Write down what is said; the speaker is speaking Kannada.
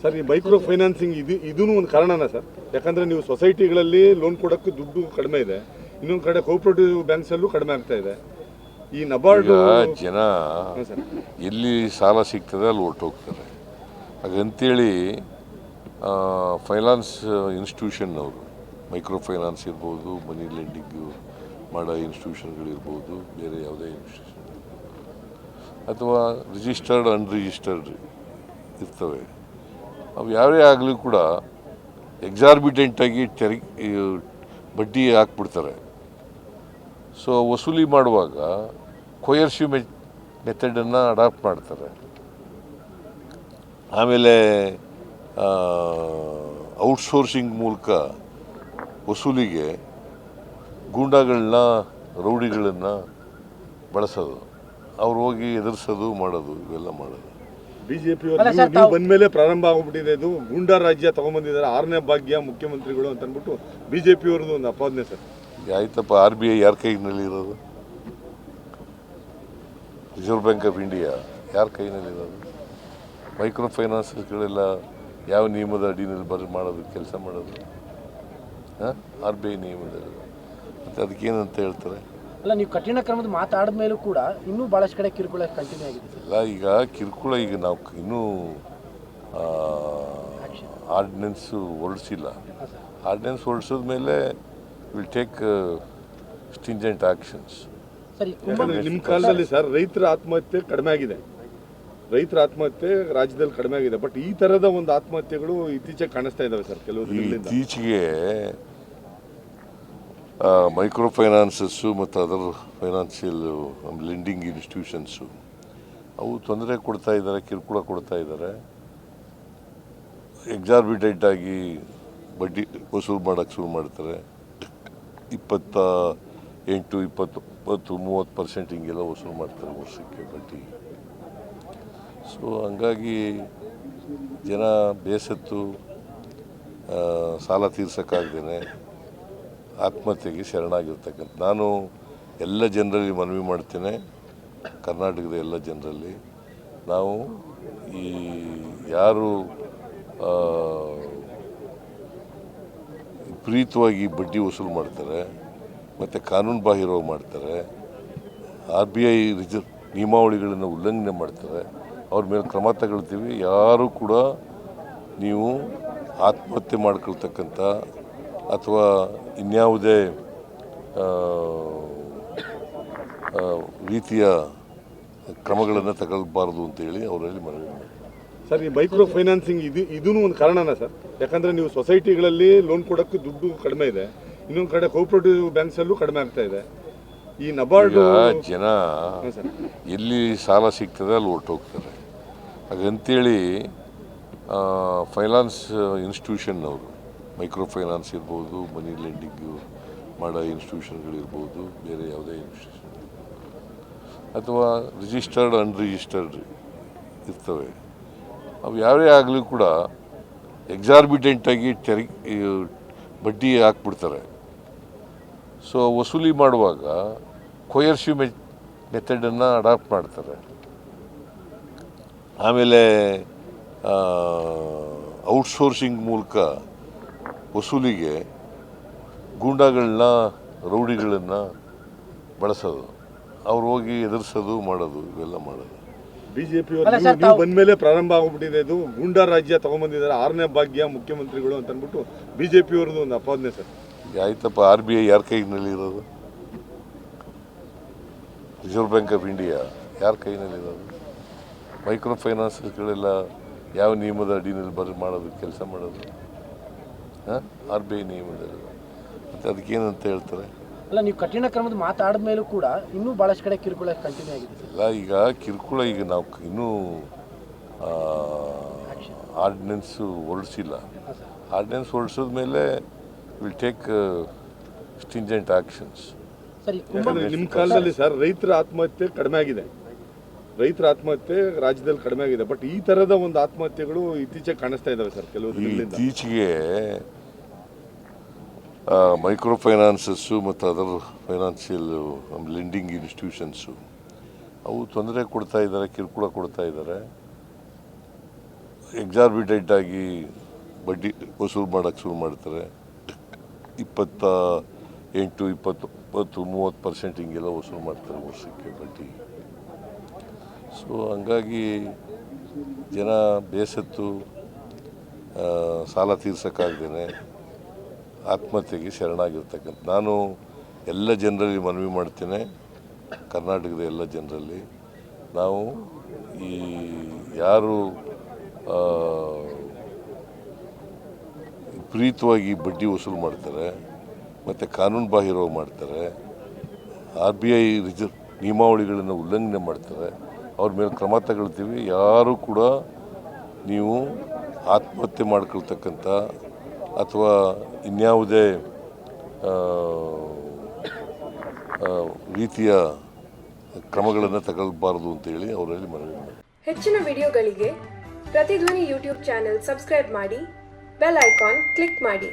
ಸರ್ ಈ ಮೈಕ್ರೋ ಫೈನಾನ್ಸಿಂಗ್ ಇದು ಇದೂ ಒಂದು ಕಾರಣನ ಸರ್? ಯಾಕಂದ್ರೆ ನೀವು ಸೊಸೈಟಿಗಳಲ್ಲಿ ಲೋನ್ ಕೊಡೋಕ್ಕೆ ದುಡ್ಡು ಕಡಿಮೆ ಇದೆ. ಇನ್ನೊಂದು ಕಡೆ ಕೋಆಪರೇಟಿವ್ ಬ್ಯಾಂಕ್ಸಲ್ಲೂ ಕಡಿಮೆ ಆಗ್ತಾ ಇದೆ. ಈ ನಬಾರ್ಡ್ ಜನ ಎಲ್ಲಿ ಸಾಲ ಸಿಗ್ತದೆ ಅಲ್ಲಿ ಹೊರ್ಟೋಗ್ತಾರೆ ಹಾಗಂತೇಳಿ ಫೈನಾನ್ಸ್ ಇನ್ಸ್ಟಿಟ್ಯೂಷನ್ನವರು ಮೈಕ್ರೋ ಫೈನಾನ್ಸ್ ಇರ್ಬೋದು ಮನಿ ಲೆಂಡಿಂಗು ಮಾಡೋ ಇನ್ಸ್ಟಿಟ್ಯೂಷನ್ಗಳಿರ್ಬೋದು ಬೇರೆ ಯಾವುದೇ ಇನ್ಸ್ಟಿಟ್ಯೂಷನ್ ಅಥವಾ ರಿಜಿಸ್ಟರ್ಡ್ ಅನ್ರಿಜಿಸ್ಟರ್ಡ್ ಇರ್ತವೆ. ಅವು ಯಾರೇ ಆಗಲಿ ಕೂಡ ಎಕ್ಸಾರ್ಬಿಟೆಂಟಾಗಿ ತೆರಿಗೆ ಈ ಬಡ್ಡಿ ಹಾಕ್ಬಿಡ್ತಾರೆ. ಸೊ ವಸೂಲಿ ಮಾಡುವಾಗ ಕೊಯರ್ಸಿವ್ ಮೆ ಮೆಥಡನ್ನು ಅಡಾಪ್ಟ್ ಮಾಡ್ತಾರೆ. ಆಮೇಲೆ ಔಟ್ಸೋರ್ಸಿಂಗ್ ಮೂಲಕ ವಸೂಲಿಗೆ ಗೂಂಡಾಗಳನ್ನ, ರೌಡಿಗಳನ್ನು ಬಳಸೋದು. ಅವ್ರು ಹೋಗಿ ಎದುರಿಸೋದು, ಮಾಡೋದು, ಇವೆಲ್ಲ ಮಾಡೋದು. ಬಿಜೆಪಿ ನೀವು ಮೇಲೆ ಬಂದ್ಮೇಲೆ ಪ್ರಾರಂಭ ಆಗ್ಬಿಟ್ಟಿದೆ. ಇದು ಗೂಂಡಾ ರಾಜ್ಯ ತಗೊಂಡ್ಬಂದಿದ್ದಾರೆ ಆರನೇ ಭಾಗ್ಯ ಮುಖ್ಯಮಂತ್ರಿಗಳು ಅಂತ ಅಂದ್ಬಿಟ್ಟು ಬಿಜೆಪಿ ಅವ್ರದ್ದು ಒಂದು ಅಪಾದನೆ ಸರ್. ಆಯ್ತಪ್ಪ ಆರ್ ಬಿ ಐ ಯಾರ ಕೈನಲ್ಲಿರೋದು? ರಿಸರ್ವ್ ಬ್ಯಾಂಕ್ ಆಫ್ ಇಂಡಿಯಾ ಯಾರ ಕೈನಲ್ಲಿರೋದು? ಮೈಕ್ರೋ ಫೈನಾನ್ಸಸ್ಗಳೆಲ್ಲ ಯಾವ ನಿಯಮದ ಅಡಿನಲ್ಲಿ ಬರ ಮಾಡೋದು ಕೆಲಸ ಮಾಡೋದು? ಹಾಂ? ಆರ್ ಬಿ ಐ ನಿಯಮದಲ್ಲಿ. ಮತ್ತು ಅದಕ್ಕೇನಂತ ಹೇಳ್ತಾರೆ? ಅಲ್ಲ ನೀವು ಕಠಿಣ ಕ್ರಮದ ಮಾತಾಡಿದ ಮೇಲೂ ಕೂಡ ಇನ್ನೂ ಬಹಳಷ್ಟು ಕಡೆ ಕಿರುಕುಳ ಕಂಟಿನ್ಯೂ ಆಗಿದೆ. ಸರ್ ಎಲ್ಲ ಈಗ ಕಿರುಕುಳ ಈಗ ನಾವು ಇನ್ನೂ ಆರ್ಡಿನೆನ್ಸು ಹೊರಡಿಸಿಲ್ಲ. ಆರ್ಡಿನೆನ್ಸ್ ಹೊರಡಿಸಿದ ಮೇಲೆ will take stringent actions sir ಈ ಕುಂಭ ಯಾಕಂದ್ರೆ ನಿಮ್ಮ ಕಾಲದಲ್ಲಿ ಸರ್ ರೈತರ ಆತ್ಮಹತ್ಯೆ ಕಡಿಮೆ ಆಗಿದೆ. ರೈತರ ಆತ್ಮಹತ್ಯೆ ರಾಜ್ಯದಲ್ಲಿ ಕಡಿಮೆ ಆಗಿದೆ. ಬಟ್ ಈ ತರದ ಒಂದು ಆತ್ಮಹತ್ಯೆಗಳು ಇತ್ತೀಚೆಗೆ ಕಾಣಿಸ್ತಾ ಇದಾವೆ ಸರ್ ಕೆಲವು ದಿನಗಳಿಂದ. ಇತ್ತೀಚೆಗೆ ಮೈಕ್ರೋ ಫೈನಾನ್ಸಸ್ಸು ಮತ್ತು ಅದರ್ ಫೈನಾನ್ಷಿಯಲ್ ಲೆಂಡಿಂಗ್ ಇನ್ಸ್ಟಿಟ್ಯೂಷನ್ಸು. ಅವು ತೊಂದರೆ ಕೊಡ್ತಾ ಇದ್ದಾರೆ, ಕಿರುಕುಳ ಕೊಡ್ತಾ ಇದ್ದಾರೆ. ಎಕ್ಸಾರ್ಬಿಟೆಂಟ್ ಆಗಿ ಬಡ್ಡಿ ವಸೂಲು ಮಾಡೋಕ್ಕೆ ಶುರು ಮಾಡ್ತಾರೆ. ಇಪ್ಪತ್ತ ಎಂಟು ಇಪ್ಪತ್ತು ಇಪ್ಪತ್ತು ಮೂವತ್ತು ಪರ್ಸೆಂಟ್ ಹಿಂಗೆಲ್ಲ ವಸೂಲು ಮಾಡ್ತಾರೆ ವರ್ಷಕ್ಕೆ ಬಡ್ಡಿ. ಸೊ ಹಂಗಾಗಿ ಜನ ಬೇಸತ್ತು ಸಾಲ ತೀರ್ಸೋಕ್ಕಾಗ್ದೇ ಆತ್ಮಹತ್ಯೆಗೆ ಶರಣಾಗಿರ್ತಕ್ಕಂಥ ನಾನು ಎಲ್ಲ ಜನರಲ್ಲಿ ಮನವಿ ಮಾಡ್ತೇನೆ. ಕರ್ನಾಟಕದ ಎಲ್ಲ ಜನರಲ್ಲಿ. ನಾವು ಈ ಯಾರು ವಿಪರೀತವಾಗಿ ಬಡ್ಡಿ ವಸೂಲು ಮಾಡ್ತಾರೆ, ಮತ್ತು ಕಾನೂನು ಬಾಹಿರವಾಗಿ ಮಾಡ್ತಾರೆ, ಆರ್ ಬಿ ಐ ರಿಸರ್ವ್ ನಿಯಮಾವಳಿಗಳನ್ನು ಉಲ್ಲಂಘನೆ ಮಾಡ್ತಾರೆ, ಅವ್ರ ಮೇಲೆ ಕ್ರಮ ತಗೊಳ್ತೀವಿ. ಯಾರೂ ಕೂಡ ನೀವು ಆತ್ಮಹತ್ಯೆ ಮಾಡ್ಕೊಳ್ತಕ್ಕಂಥ ಅಥವಾ ಇನ್ಯಾವುದೇ ರೀತಿಯ ಕ್ರಮಗಳನ್ನು ತಗೊಳ್ಬಾರ್ದು ಅಂತೇಳಿ ಅವರಲ್ಲಿ ಮನವಿ ಮಾಡಿ ಸರ್ ಈ ಮೈಕ್ರೋ ಫೈನಾನ್ಸಿಂಗ್ ಇದು ಇದೂ ಒಂದು ಕಾರಣನ ಸರ್. ಯಾಕಂದರೆ ನೀವು ಸೊಸೈಟಿಗಳಲ್ಲಿ ಲೋನ್ ಕೊಡೋಕ್ಕೆ ದುಡ್ಡು ಕಡಿಮೆ ಇದೆ. ಇನ್ನೊಂದು ಕಡೆ ಕೋಆಪರೇಟಿವ್ ಬ್ಯಾಂಕ್ಸಲ್ಲೂ ಕಡಿಮೆ ಆಗ್ತಾ ಇದೆ. ಈ ನಬಾರ್ಡ್ ಜನ ಎಲ್ಲಿ ಸಾಲ ಸಿಗ್ತದೆ ಅಲ್ಲಿ ಹೊರಟೋಗ್ತಾರೆ. ಹಾಗಂತೇಳಿ ಫೈನಾನ್ಸ್ ಇನ್ಸ್ಟಿಟ್ಯೂಷನ್ನವರು ಮೈಕ್ರೋ ಫೈನಾನ್ಸ್ ಇರ್ಬೋದು, ಮನಿ ಲೆಂಡಿಂಗು ಮಾಡೋ ಇನ್ಸ್ಟಿಟ್ಯೂಷನ್ಗಳಿರ್ಬೋದು, ಬೇರೆ ಯಾವುದೇ ಇನ್ಸ್ಟಿಟ್ಯೂಷನ್ ಅಥವಾ ರಿಜಿಸ್ಟರ್ಡ್, ಅನ್ರಿಜಿಸ್ಟರ್ಡ್ ಇರ್ತವೆ. ಅವು ಯಾರೇ ಆಗಲಿ ಕೂಡ ಎಕ್ಸಾರ್ಬಿಟೆಂಟಾಗಿ ಈ ಬಡ್ಡಿ ಹಾಕ್ಬಿಡ್ತಾರೆ. ಸೊ ವಸೂಲಿ ಮಾಡುವಾಗ ಕೊಯರ್ಸಿವ್ ಮೆ, ಮೆಥಡನ್ನು ಅಡಾಪ್ಟ್ ಮಾಡ್ತಾರೆ. ಆಮೇಲೆ ಔಟ್ಸೋರ್ಸಿಂಗ್ ಮೂಲಕ ವಸೂಲಿಗೆ ಗೂಂಡಾಗಳನ್ನ ರೌಡಿಗಳನ್ನು ಬಳಸೋದು. ಅವ್ರು ಹೋಗಿ ಎದುರಿಸೋದು ಮಾಡೋದು ಇವೆಲ್ಲ ಮಾಡೋದು. ಬಿ ಜೆ ಪಿ ನೀವು ಬಂದ ಬಂದ್ಮೇಲೆ ಪ್ರಾರಂಭ ಆಗ್ಬಿಟ್ಟಿದೆ ಇದು. ಗೂಂಡಾ ರಾಜ್ಯ ತಗೊಂಡ್ಬಂದಿದ್ದಾರೆ ಆರನೇ ಭಾಗ್ಯ ಮುಖ್ಯಮಂತ್ರಿಗಳು ಅಂತ ಅಂದ್ಬಿಟ್ಟು ಬಿಜೆಪಿ ಅವ್ರದ್ದು ಒಂದು ಅಪಾದನೆ ಸರ್. ಆಯ್ತಪ್ಪ ಆರ್ ಬಿ ಐ ಯಾರ ಕೈನಲ್ಲಿರೋದು ರಿಸರ್ವ್ ಬ್ಯಾಂಕ್ ಆಫ್ ಇಂಡಿಯಾ ಯಾರ ಕೈನಲ್ಲಿರೋದು ಮೈಕ್ರೋ ಫೈನಾನ್ಸಸ್ಗಳೆಲ್ಲ ಯಾವ ನಿಯಮದ ಅಡಿನಲ್ಲಿ ಬರ್ ಮಾಡೋದು ಕೆಲಸ ಮಾಡೋದು? ಆರ್ ಬಿ ಐ ನಿಯಮದಲ್ಲಿ ಮತ್ತು ಅದಕ್ಕೇನಂತ ಹೇಳ್ತಾರೆ? ಅಲ್ಲ ನೀವು ಕಠಿಣ ಕ್ರಮದ ಮಾತಾಡಿದ ಮೇಲೂ ಕೂಡ ಇನ್ನೂ ಭಾಳಷ್ಟು ಕಡೆ ಕಿರುಕುಳ ಕಂಟಿನ್ಯೂ ಆಗಿದೆ ಇಲ್ಲ ಈಗ ಕಿರುಕುಳ ಈಗ ನಾವು ಇನ್ನೂ ಆರ್ಡಿನೆನ್ಸು ಹೊರಡಿಸಿಲ್ಲ. ಆರ್ಡಿನೆನ್ಸ್ ಹೊರಡಿಸಿದ ಮೇಲೆ ವಿಲ್ ಟೇಕ್ ಸ್ಟಿಂಜೆಂಟ್ ಆಕ್ಷನ್ಸ್ ನಿಮ್ಮ ಕಾಲದಲ್ಲಿ ಸರ್ ರೈತರ ಆತ್ಮಹತ್ಯೆ ಕಡಿಮೆ ಆಗಿದೆ. ರೈತರ ಆತ್ಮಹತ್ಯೆ ರಾಜ್ಯದಲ್ಲಿ ಕಡಿಮೆ ಆಗಿದೆ. ಬಟ್ ಈ ತರದ ಒಂದು ಆತ್ಮಹತ್ಯೆಗಳು ಇತ್ತೀಚೆಗೆ ಕಾಣಿಸ್ತಾ ಇದಾವೆ ಸರ್ ಕೆಲವು ಇತ್ತೀಚೆಗೆ ಮೈಕ್ರೋ ಫೈನಾನ್ಸಸ್ಸು ಮತ್ತು ಅದರ್ ಫೈನಾನ್ಷಿಯಲ್ ಲೆಂಡಿಂಗ್ ಇನ್ಸ್ಟಿಟ್ಯೂಷನ್ಸು, ಅವು ತೊಂದರೆ ಕೊಡ್ತಾ ಇದ್ದಾರೆ, ಕಿರುಕುಳ ಕೊಡ್ತಾ ಇದ್ದಾರೆ. ಎಕ್ಸಾರ್ಬಿಟೇಟ್ ಆಗಿ ಬಡ್ಡಿ ವಸೂಲು ಮಾಡೋಕ್ಕೆ ಶುರು ಮಾಡ್ತಾರೆ. ಇಪ್ಪತ್ತ ಎಂಟು, ಇಪ್ಪತ್ತೊಂಬತ್ತು ಇಪ್ಪತ್ತು ಮೂವತ್ತು ಪರ್ಸೆಂಟ್ ಹಿಂಗೆಲ್ಲ ವಸೂಲು ಮಾಡ್ತಾರೆ ವರ್ಷಕ್ಕೆ ಬಡ್ಡಿ. ಸೊ ಹಂಗಾಗಿ ಜನ ಬೇಸತ್ತು ಸಾಲ ತೀರ್ಸೋಕ್ಕಾಗ್ದೇ ಆತ್ಮಹತ್ಯೆಗೆ ಶರಣಾಗಿರ್ತಕ್ಕಂಥ ನಾನು ಎಲ್ಲ ಜನರಲ್ಲಿ ಮನವಿ ಮಾಡ್ತೇನೆ. ಕರ್ನಾಟಕದ ಎಲ್ಲ ಜನರಲ್ಲಿ. ನಾವು ಈ ಯಾರು ಆ, ವಿಪರೀತವಾಗಿ ಬಡ್ಡಿ ವಸೂಲು ಮಾಡ್ತಾರೆ ಮತ್ತು ಕಾನೂನು ಬಾಹಿರವಾಗಿ ಮಾಡ್ತಾರೆ ಆರ್ ಬಿ ಐ ರಿಸರ್ವ್ ನಿಯಮಾವಳಿಗಳನ್ನು ಉಲ್ಲಂಘನೆ ಮಾಡ್ತಾರೆ ಅವ್ರ ಮೇಲೆ ಕ್ರಮ ತಗೊಳ್ತೀವಿ. ಯಾರು ಕೂಡ ನೀವು ಆತ್ಮಹತ್ಯೆ ಮಾಡ್ಕೊಳ್ತಕ್ಕಂಥ ಅಥವಾ ಇನ್ಯಾವುದೇ ರೀತಿಯ ಕ್ರಮಗಳನ್ನು ತಗೊಳ್ಬಾರ್ದು ಅಂತೇಳಿ ಅವರಲ್ಲಿ ಮನವಿ ಮಾಡಿ ಹೆಚ್ಚಿನ ವಿಡಿಯೋಗಳಿಗೆ ಪ್ರತಿಧ್ವನಿ ಯೂಟ್ಯೂಬ್ ಚಾನೆಲ್ ಸಬ್ಸ್ಕ್ರೈಬ್ ಮಾಡಿ, ಬೆಲ್ ಐಕಾನ್ ಕ್ಲಿಕ್ ಮಾಡಿ.